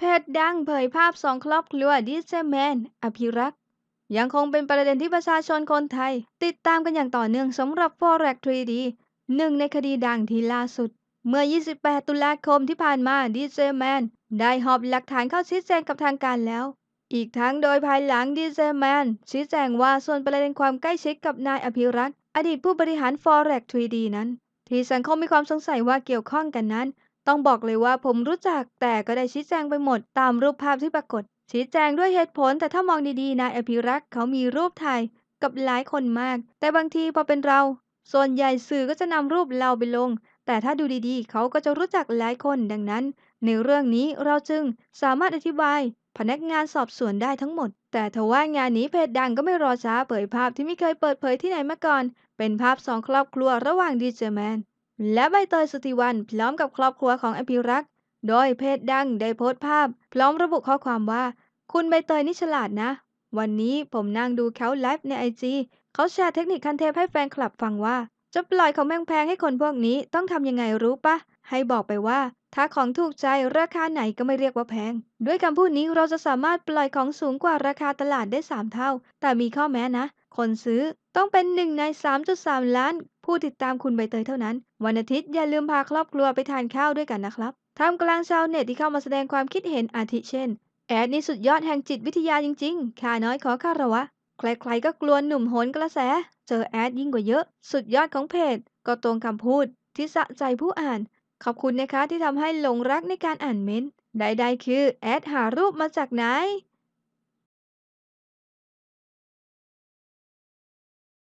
เพจดังเผยภาพสองครอบครัวดีเจแมน อภิรักษ์ยังคงเป็นประเด็นที่ประชาชนคนไทย ติดตามกันอย่างต่อเนื่องสำหรับ Forex 3D หนึ่งในคดีดังที่ล่าสุด เมื่อ 28 ตุลาคมที่ผ่านมาดีเจแมนได้หอบหลักฐานเข้าชี้แจงกับทางการแล้ว อีกทั้งโดยภายหลังดีเจแมนชี้แจงว่าส่วนประเด็นความใกล้ชิดกับนายอภิรักษ์อดีตผู้บริหาร Forex 3D นั้น ที่สังคมมีความสงสัยว่าเกี่ยวข้องกันนั้น ต้องบอกเลยว่าผมรู้จักแต่ก็ได้ชี้แจงไปหมดตามรูปภาพที่ปรากฏ ชี้แจงด้วยเหตุผลแต่ถ้ามองดีๆนายอภิรักษ์เขามีรูปถ่ายกับหลายคนมาก แต่บางทีพอเป็นเรา ส่วนใหญ่สื่อก็จะนำรูปเราไปลง แต่ถ้าดูดีๆ เขาก็จะรู้จักหลายคนดังนั้น ในเรื่องนี้เราจึงสามารถอธิบาย พนักงานสอบสวนได้ทั้งหมด แต่ทว่างานนี้เพจดังก็ไม่รอช้าเผยภาพที่ไม่เคยเปิดเผยที่ไหนมาก่อน เป็นภาพสองครอบครัวระหว่างดีเจแมน และใบเตยสุธิวันพร้อมกับครอบครัวของอภิรักษ์โดยเพจดังได้โพสต์ภาพ พร้อมระบุข้อความว่า คุณใบเตยนี่ฉลาดนะ วันนี้ผมนั่งดูเขาไลฟ์ในไอจีเขาแชร์เทคนิคคันเทปให้แฟนคลับฟังว่า จะปล่อยของแพงๆให้คนพวกนี้ต้องทำยังไงรู้ปะ ให้บอกไปว่า ถ้าของถูกใจราคาไหนก็ไม่เรียกว่าแพง ด้วยคำพูดนี้เราจะสามารถปล่อยของสูงกว่าราคาตลาดได้ 3 เท่า แต่มีข้อแม้นะ คนซื้อต้องเป็นหนึ่งใน 3.3 ล้าน ผู้ติดตามคุณใบเตยเท่านั้น วันอาทิตย์อย่าลืมพาครอบครัวไปทานข้าวด้วยกันนะครับท่ามกลางชาวเน็ตที่เข้ามาแสดงความคิดเห็นอาทิเช่น แอดนี่สุดยอดแห่งจิตวิทยาจริงๆค่าน้อยขอคาระวะ ใครๆก็กลัวหนุ่มโหนกระแส เจอแอดยิ่งกว่าเยอะ สุดยอดของเพจ ก็ตรงคำพูด ที่สะใจผู้อ่าน ขอบคุณนะคะที่ทำให้หลงรักในการอ่านเม้นต์ใดๆคือแอดหารูปมาจากไหน